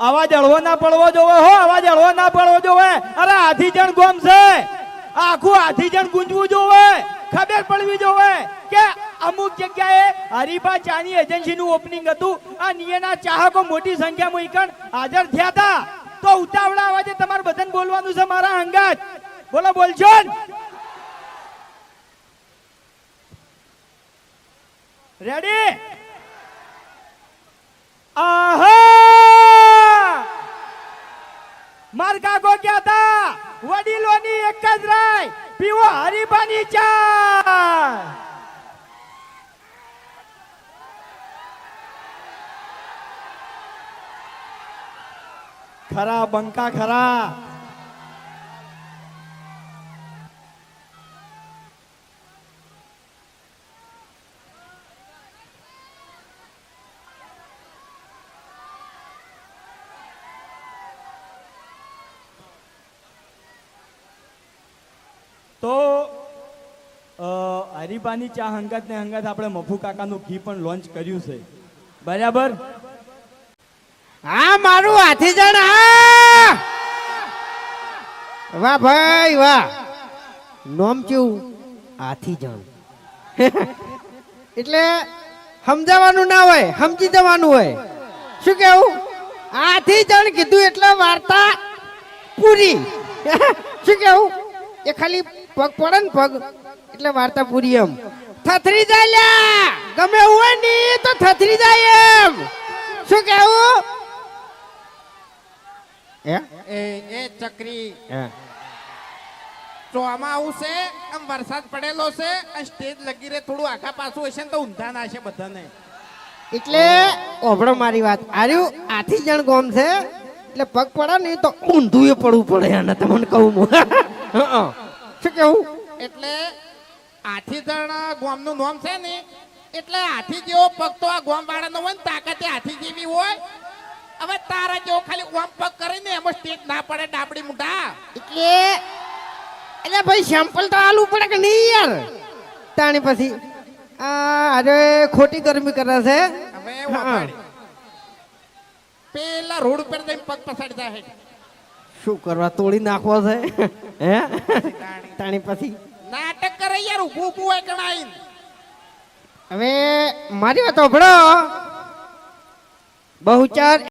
અવાજ અળવો ના પડવો જોવે હો અવાજ અળવો ના પડવો જોવે. અરે આધી જણ ગોમ છે. આખું આધી જણ ગુંજવું જોવે. ખબર પડવી જોવે કે અમુક જગ્યાએ હરીફા ચાની એજન્સીનું ઓપનિંગ હતું. આ નિયના ચાહકો મોટી સંખ્યામાં ઈકણ હાજર થયા હતા. તો ઉતાવળા અવાજે તમારે બધાને બોલવાનું છે મારા અંગાત. બોલો, બોલજો ને. રેડી આહા सारखा गोक्याता वडिलोनी एकच राय पिव हरिबाणीच्या खरा बंका खरा. તો હરીબાની ચા હંગત ને હંગત આપણે મફુ કાકાનું ઘી પણ લોન્ચ કર્યું છે. બરાબર? હા, મારું હાથી જણ વાહ ભાઈ, વાહ! નોમ કેવું? હાથી જણ. એટલે સમજાવવાનું ના હોય, સમજી જવાનું હોય. શું કેવું? હાથી જણ કીધું એટલે વાર્તા પૂરી. શું કેવું? એ ખાલી પગ પડે ને પગ. એટલે વાર્તા પૂરી એમ. થથરી જાય લ્યા. ગમે એવું હોય ને તો થથરી જાય એમ. શું કેવું? એ એ ચક્રી. હે. ચોમાવું છે આમ વરસાદ પડેલો છે આ સ્ટેજ લગી રે થોડું આખા પાછું હશે ને તો ઊંધા ના છે બધાને. એટલે ઓભળો મારી વાત. આર્યું આથી જણ ગોમ છે. એટલે પગ પડે ને તો ઊંધું પડવું પડે અને તમને કહું હું. હં. શું કેવું? એટલે હાથી જણ ગોમનું નામ છે ને એટલે હાથી જેવો પગ તો આ ગોમ વાળાનો હોય ને તાકાતે હાથી જેવી હોય હવે તારા જેવો ખાલી ગોમ પગ કરીને એમાં સ્ટેજ ના પડે ડાબડી મુઢા. એટલે એટલે ભાઈ સેમ્પલ તો આલવું પડે કે નહીં યાર? તાણી પછી આ અરે ખોટી ગરમી કરે છે. પેલા રોડ ઉપર જઈને પગ પસાડી જાય. શું કરવા તોડી નાખવા છે? હે? તાણી. પછી? નાટક કરે યાર ઊભું ઊભું હોય કણાઈ હવે મારી વાત ઓભળો બહુચાર